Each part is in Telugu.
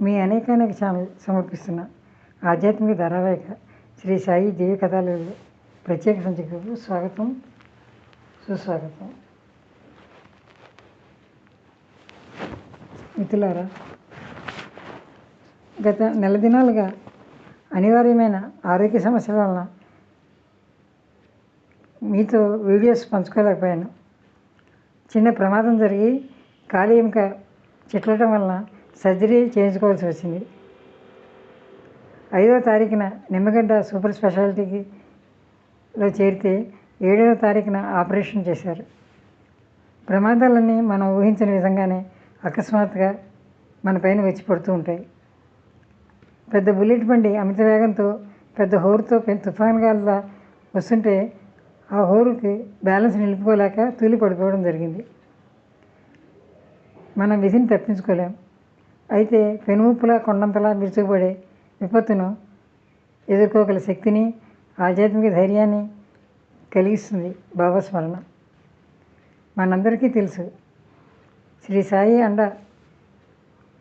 మీ అనేకానేక ఛానల్ సమర్పిస్తున్న. ఆధ్యాత్మిక ధారావాహిక శ్రీ సాయి దేవి కథాలు ప్రత్యేక సంచికకు స్వాగతం. సుస్వాగతం. మిత్రులారా గత నెల దినాలుగా అనివార్యమైన ఆరోగ్య సమస్యల వలన మీతో వీడియోస్ పంచుకోలేకపోయాను. చిన్న ప్రమాదం జరిగి కాలి ఎముక చిట్లటం వలన సర్జరీ చేయించుకోవాల్సి వచ్చింది. ఐదవ తారీఖున నిమ్మగడ్డ సూపర్ స్పెషాలిటీకిలో చేరితే ఏడవ తారీఖున ఆపరేషన్ చేశారు. ప్రమాదాలన్నీ మనం ఊహించిన విధంగానే అకస్మాత్తుగా మన పైన వచ్చి పడుతూ ఉంటాయి. పెద్ద బుల్లెట్ బండి అమిత వేగంతో పెద్ద హోరుతో తుఫాను తుఫాన్ గాలిలా వస్తుంటే ఆ హోరుకి బ్యాలెన్స్ నిలుపుకోలేక తూలి పడిపోవడం జరిగింది. మనం విధిని తప్పించుకోలేం. అయితే పెనుముప్పులా కొండంతలా విరుచుకుపడే విపత్తును ఎదుర్కోగల శక్తిని ఆధ్యాత్మిక ధైర్యాన్ని కలిగిస్తుంది భావస్మరణ. మనందరికీ తెలుసు శ్రీ సాయి అండ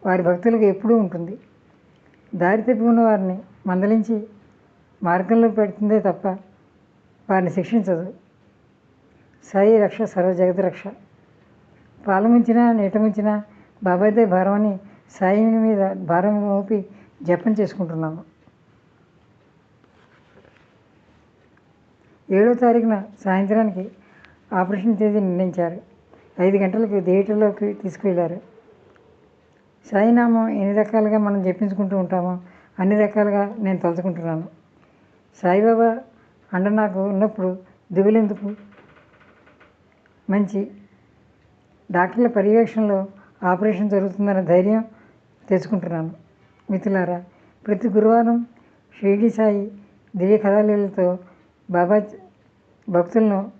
వారి భక్తులకు ఎప్పుడూ ఉంటుంది. దారి తప్పి ఉన్న వారిని మందలించి మార్గంలో పెడుతుందే తప్ప వారిని శిక్షించదు. సాయి రక్ష సర్వ జగత్ రక్ష. పాలముంచినా నీటముంచినా బాబాయిదే భారం అని సాయిని మీద భారం మోపి జపం చేసుకుంటున్నాను ఏడో తారీఖున సాయంత్రానికి ఆపరేషన్ తేదీ నిర్ణయించారు. ఐదు గంటలకు థియేటర్లోకి తీసుకువెళ్ళారు. సాయినామం ఎన్ని రకాలుగా మనం జపించుకుంటూ ఉంటామో అన్ని రకాలుగా నేను తలుచుకుంటున్నాను. సాయిబాబా అండ నాకు ఉన్నప్పుడు దిగులెందుకు? మంచి డాక్టర్ల పర్యవేక్షణలో ఆపరేషన్ జరుగుతుందన్న ధైర్యం తెచ్చుకుంటున్నాను మిత్రులారా ప్రతి గురువారం షిరిడి సాయి దివ్య కథాలీలతో బాబా భక్తులను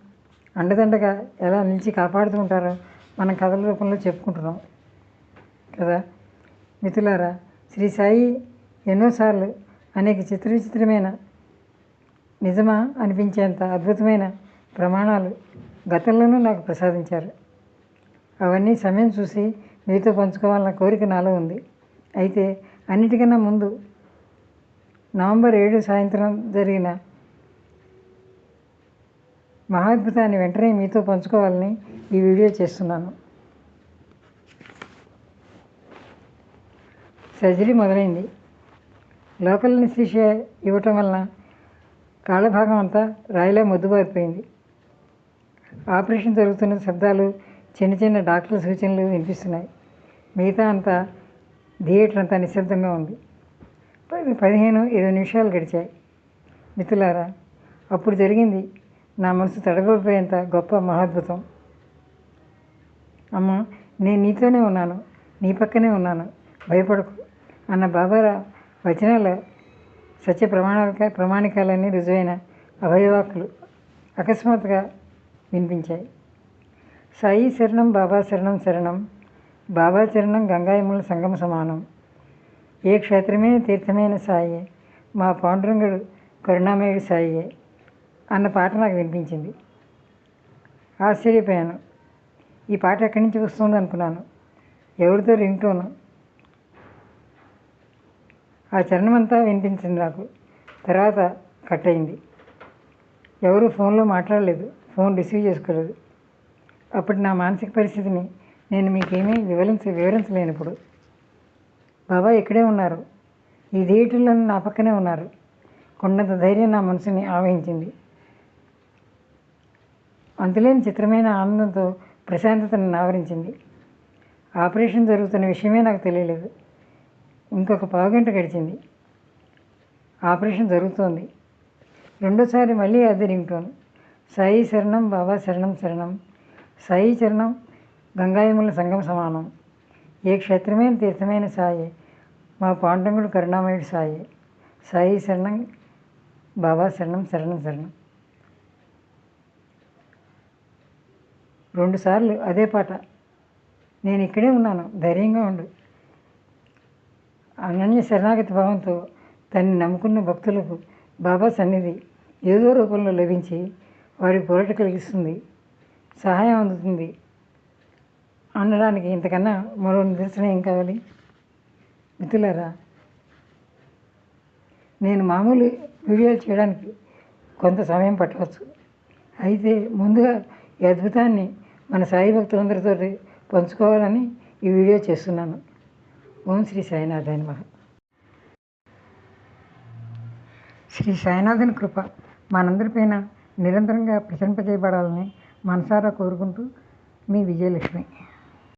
అండదండగా ఎలా నిలిచి కాపాడుతూ ఉంటారో మనం కథల రూపంలో చెప్పుకుంటున్నాం కదా. మిత్రులారా శ్రీ సాయి ఎన్నోసార్లు అనేక చిత్ర విచిత్రమైన నిజమా అనిపించేంత అద్భుతమైన ప్రమాణాలు గతంలోనూ నాకు ప్రసాదించారు. అవన్నీ సమయం చూసి మీతో పంచుకోవాలన్న కోరిక నాలో ఉంది. అయితే అన్నిటికన్నా ముందు నవంబర్ ఏడు సాయంత్రం జరిగిన మహాద్భుతాన్ని వెంటనే మీతో పంచుకోవాలని ఈ వీడియో చేస్తున్నాను. సర్జరీ మొదలైంది. లోకల్ నిశ్లేష ఇవ్వటం వలన కాళ్ళభాగం అంతా రాయిలా మొద్దుబారిపోయింది. ఆపరేషన్ జరుగుతున్న శబ్దాలు చిన్న చిన్న డాక్టర్ సూచనలు వినిపిస్తున్నాయి. మిగతా అంతా థియేటర్ అంతా నిశ్శబ్దంగా ఉంది. పది పదిహేను ఇరవై నిమిషాలు గడిచాయి. మిత్రులారా అప్పుడు జరిగింది నా మనసు తడగొడిపోయేంత గొప్ప మహాద్భుతం. అమ్మ నేను నీతోనే ఉన్నాను నీ పక్కనే ఉన్నాను భయపడకు అన్న బాబారా వచనాల సత్య ప్రమాణాల ప్రమాణికాలన్నీ రుజువైన అభయవాకులు అకస్మాత్తుగా వినిపించాయి. సాయి శరణం బాబా శరణం శరణం. బాబా చరణం గంగాయముల సంగమ సమానం. ఏ క్షేత్రమే తీర్థమైన సాయి మా పాండురంగుడు కరుణామయుడు సాయే అన్న పాట నాకు వినిపించింది. ఆశ్చర్యపోయాను. ఈ పాట ఎక్కడి నుంచి వస్తుంది అనుకున్నాను. ఎవరితో రింగ్టోను? ఆ చరణం అంతా వినిపించింది నాకు. తర్వాత కట్ అయింది ఎవరు ఫోన్లో మాట్లాడలేదు. ఫోన్ రిసీవ్ చేసుకోలేదు. అప్పటి నా మానసిక పరిస్థితిని నేను మీకేమీ వివరించ వివరించలేను ఇప్పుడు బాబా ఇక్కడే ఉన్నారు. ఈ థియేటర్లో నా పక్కనే ఉన్నారు. కొండంత ధైర్యం నా మనసుని ఆవహించింది. అంతులేని చిత్రమైన ఆనందంతో ప్రశాంతతను ఆవరించింది. ఆపరేషన్ జరుగుతున్న విషయమే నాకు తెలియలేదు. ఇంకొక పావుగంట గడిచింది. ఆపరేషన్ జరుగుతోంది. రెండోసారి మళ్ళీ అద్దె రింగ్టోన్. సాయి శరణం బాబా శరణం శరణం. సాయి చరణం గంగాయముల సంగమ సమానం. ఏ క్షేత్రమైన తీర్థమైన సాయి మా పాండంగుడు కరుణామయుడు సాయి. సాయి శరణం బాబా శరణం శరణం శరణం. రెండుసార్లు అదే పాట. నేను ఇక్కడే ఉన్నాను ధైర్యంగా ఉండు. అనన్య శరణాగతి భావంతో తన్ని నమ్ముకున్న భక్తులకు బాబా సన్నిధి ఏదో రూపంలో లభించి వారి పోరాట కలిగిస్తుంది సహాయం అందుతుంది. అనడానికి ఇంతకన్నా మరో నిదర్శనం ఏం కావాలి? మిత్రులారా నేను మామూలు వీడియోలు చేయడానికి కొంత సమయం పట్టవచ్చు. అయితే ముందుగా ఈ అద్భుతాన్ని మన సాయి భక్తులందరితో పంచుకోవాలని ఈ వీడియో చేస్తున్నాను. ఓం శ్రీ సాయినాథాని మహా శ్రీ సాయినాథుని కృప మనందరిపైన నిరంతరంగా ప్రశంపజేయబడాలని మనసారా కోరుకుంటూ మీ విజయలక్ష్మి.